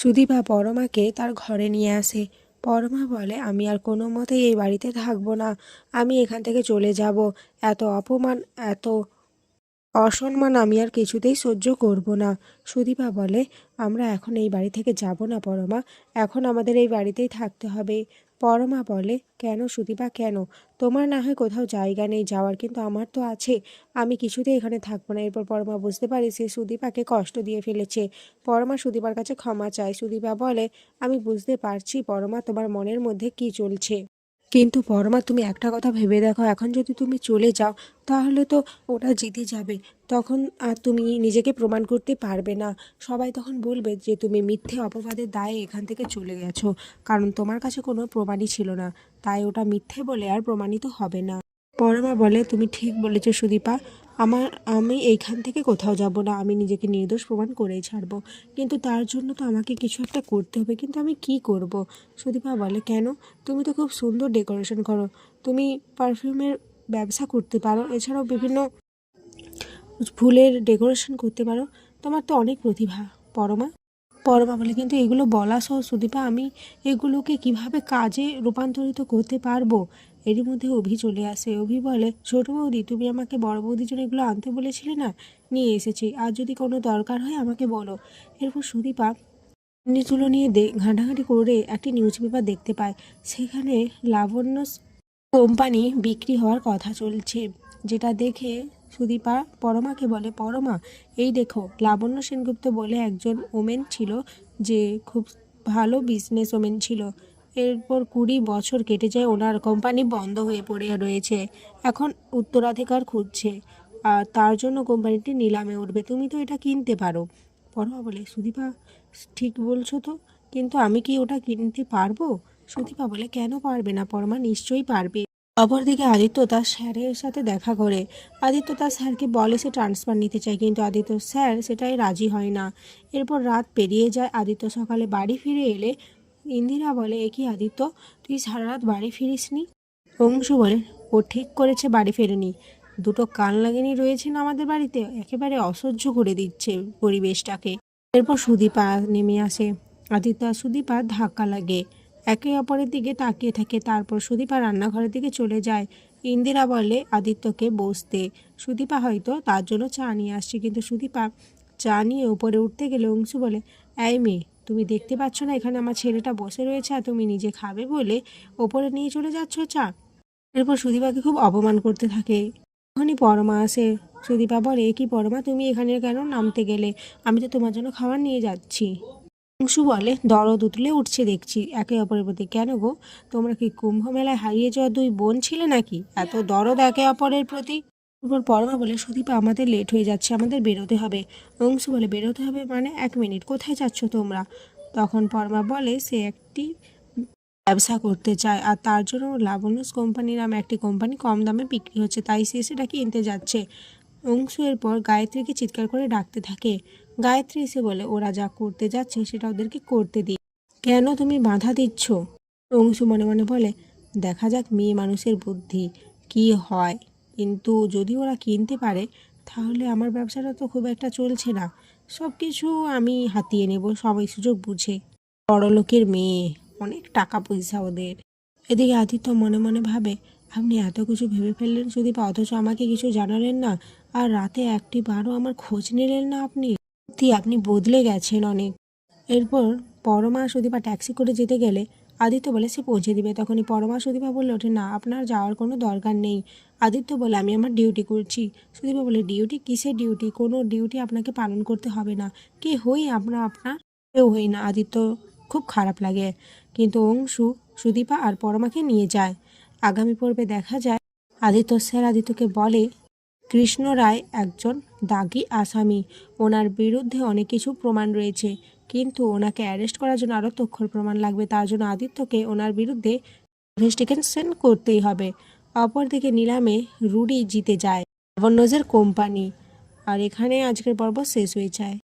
সুদীপা পরমাকে তার ঘরে নিয়ে আসে। পরমা বলে, আমি আর কোনো মতেই এই বাড়িতে থাকব না। আমি এখান থেকে চলে যাব। এত অপমান, এত অসম্মান আমি আর কিছুতেই সহ্য করব না। সুদীপা বলে, আমরা এখন এই বাড়ি থেকে যাব না, পরমা। এখন আমাদের এই বাড়িতেই থাকতে হবে। পরমা বলে, কেন সুদীপা, কেন? তোমার না হয় কোথাও জায়গা নেই, যাওয়ার কিন্তু আমার তো আছে। আমি কিছুতেই এখানে থাকব না। এরপর পরমা বুঝতে পারে সে সুদীপাকে কষ্ট দিয়ে ফেলেছে। পরমা সুদীপার কাছে ক্ষমা চায়। সুদীপা বলে, আমি বুঝতে পারছি পরমা, তোমার মনের মধ্যে কি চলছে? কিন্তু পরমা তুমি একটা কথা ভেবে দেখো, এখন যদি তুমি চলে যাও, তাহলে তো ওরা জিতে যাবে। তখন আর তুমি নিজেকে প্রমাণ করতে পারবে না। সবাই তখন বলবে যে, তুমি মিথ্যে অপবাদের দায়ে এখান থেকে চলে গেছো। কারণ তোমার কাছে কোনো প্রমাণই ছিল না। তাই ওটা মিথ্যে বলে আর প্রমাণিত হবে না। পরমা বলে, তুমি ঠিক বলেছ সুদীপা। আমার, আমি এইখান থেকে কোথাও যাব না, আমি নিজেকে নির্দোষ প্রমাণ করেই ছাড়বো। কিন্তু তার জন্য তো আমাকে কিছু একটা করতে হবে, কিন্তু আমি কি করব? সুদীপা বলে, কেন? তুমি তো খুব সুন্দর ডেকোরেশন করো। তুমি পারফিউমের ব্যবসা করতে পারো, এছাড়াও বিভিন্ন ফুলের ডেকোরেশন করতে পারো। তোমার তো অনেক প্রতিভা, পরমা। পরমা বলে, কিন্তু এগুলো বলা সহ সুদীপা, আমি এগুলোকে কীভাবে কাজে রূপান্তরিত করতে পারব? এরই মধ্যে অভি চলে আসে। অভি বলে, ছোট বৌদি, তুমি আমাকে বড় বৌদির জন্য এগুলো আনতে বলেছিলে না? নিয়ে এসেছি। আর যদি কোনো দরকার হয় আমাকে বলো। এরপর সুদীপা নিচুলো নিয়ে দে, ঘাঁটাঘাঁটি করে একটি নিউজ পেপার দেখতে পায়। সেখানে লাবণ্য কোম্পানি বিক্রি হওয়ার কথা চলছে, যেটা দেখে সুদীপা পরমাকে বলে, পরমা, এই দেখো, লাবণ্য সেনগুপ্ত বলে একজন ওমেন ছিল যে খুব ভালো বিজনেস ওমেন ছিল। এরপর কুড়ি বছর কেটে যায়, ওনার কোম্পানি বন্ধ হয়ে পড়ে রয়েছে। এখন উত্তরাধিকার খুঁজছে। আর তার জন্য কোম্পানিটি নিলামে উঠবে। তুমি তো এটা কিনতে পারো। পরমা বলে, সুদীপা, ঠিক বলছো তো, কিন্তু আমি কি ওটা কিনতে পারব? সুদীপা বলে, কেন পারবে না? পরমা নিশ্চয়ই পারবে। অপরদিকে আদিত্য তার স্যারের সাথে দেখা করে। আদিত্য তার স্যারকে বলে সে ট্রান্সফার নিতে চায়, কিন্তু আদিত্য স্যার সেটাই রাজি হয় না। এরপর রাত পেরিয়ে যায়। আদিত্য সকালে বাড়ি ফিরে এলে ইন্দিরা বলে, এ কি আদিত্য? তুই সারা রাত বাড়ি ফিরিসনি? অংশু বলে, ও ঠিক করেছে, বাড়ি ফেরেনি। দুটো কান লাগেনি রয়েছেন আমাদের বাড়িতে, একেবারে অসহ্য করে দিচ্ছে পরিবেশটাকে। এরপর সুদীপা নেমে আসে। আদিত্য আর সুদীপার ধাক্কা লাগে। একে অপরের দিকে তাকিয়ে থাকে। তারপর সুদীপা রান্নাঘরের দিকে চলে যায়। ইন্দিরা বলে, আদিত্যকে বসতে। সুদীপা হয়তো তার জন্য চা নিয়ে আসছে, কিন্তু সুদীপা চা নিয়ে উপরে উঠতে গেলে অংশু বলে, এই মেয়ে তুমি দেখতে পাচ্ছ না, এখানে আমার ছেলেটা বসে রয়েছে আর তুমি নিজে খাবে বলে ওপরে নিয়ে চলে যাচ্ছ চা। এরপর সুদীপাকে খুব অপমান করতে থাকে। তখনই পরমা আসে। সুদীপা বলে "এ কি পরমা, তুমি এখানে কেন নামতে গেলে? আমি তো তোমার জন্য খাবার নিয়ে যাচ্ছি। অংশু বলে, দরদ উতলে উঠছে দেখছি। একে অপরের প্রতি, কেন গো? তোমরা কি কুম্ভ মেলায় হারিয়ে যাওয়া দুই বোন ছিলে নাকি? এত দরদ একে অপরের প্রতি? এরপর পরমা বলে, সুদীপা, আমাদের লেট হয়ে যাচ্ছে, আমাদের বেরোতে হবে। অংশু বলে, বেরোতে হবে মানে এক মিনিট কোথায় যাচ্ছ তোমরা? তখন পরমা বলে, সে একটি ব্যবসা করতে চায়, আর তার জন্য লাবণ্যস কোম্পানি নামে একটি কোম্পানি কম দামে বিক্রি হচ্ছে, তাই সে সেটা কিনতে যাচ্ছে। অংশু এরপর গায়ত্রীকে চিৎকার করে ডাকতে থাকে। গায়ত্রী এসে বলে, ওরা যা করতে যাচ্ছে, সেটা ওদেরকে করতে দিই কেন তুমি বাধা দিচ্ছ? অংশু মনে মনে বলে, দেখা যাক মেয়ে মানুষের বুদ্ধি, কি হয়? কিন্তু যদি ওরা কিনতে পারে, তাহলে আমার ব্যবসাটা তো খুব একটা চলছে না। সব কিছু আমি হাতিয়ে নেব, সবাই সুযোগ বুঝে। বড়লোকের মেয়ে, অনেক টাকা পয়সা ওদের। এদিকে আদিত্য মনে মনে ভাবে, আপনি এত কিছু ভেবে ফেললেন যদি বা অথচ আমাকে কিছু জানালেন না। আর রাতে একটি বারও আমার খোঁজ নিলেন না আপনি। সত্যি আপনি বদলে গেছেন অনেক। এরপর পরমা সুদীপা ট্যাক্সি করে যেতে গেলে, আদিত্য বলে, সে পৌঁছে দিবে। তখনই পরমা সুদীপা বলে ওঠে না, আপনার যাওয়ার কোনো দরকার নেই। আদিত্য বলে, আমি আমার ডিউটি করছি। সুদীপা বলে, ডিউটি? কিসের ডিউটি? কোনো ডিউটি আপনাকে পালন করতে হবে না। কে হই আমরা, আপনার? কেউ হই না। আদিত্য খুব খারাপ লাগে। কিন্তু অংশু সুদীপা আর পরমাকে নিয়ে যায়। আগামী পর্বে দেখা যায়, আদিত্য, স্যার আদিত্যকে বলে, কৃষ্ণ রায় একজন দাগি আসামি। ওনার বিরুদ্ধে অনেক কিছু প্রমাণ রয়েছে। কিন্তু ওনাকে অ্যারেস্ট করার জন্য আরও তক্ষর প্রমাণ লাগবে। তার জন্য আদিত্যকে ওনার বিরুদ্ধে ইনভেস্টিগেশন করতেই হবে। অপরদিকে নিলামে রুডি জিতে যায়। নজের কোম্পানি। আর এখানে আজকের পর্ব শেষ হয়ে যায়।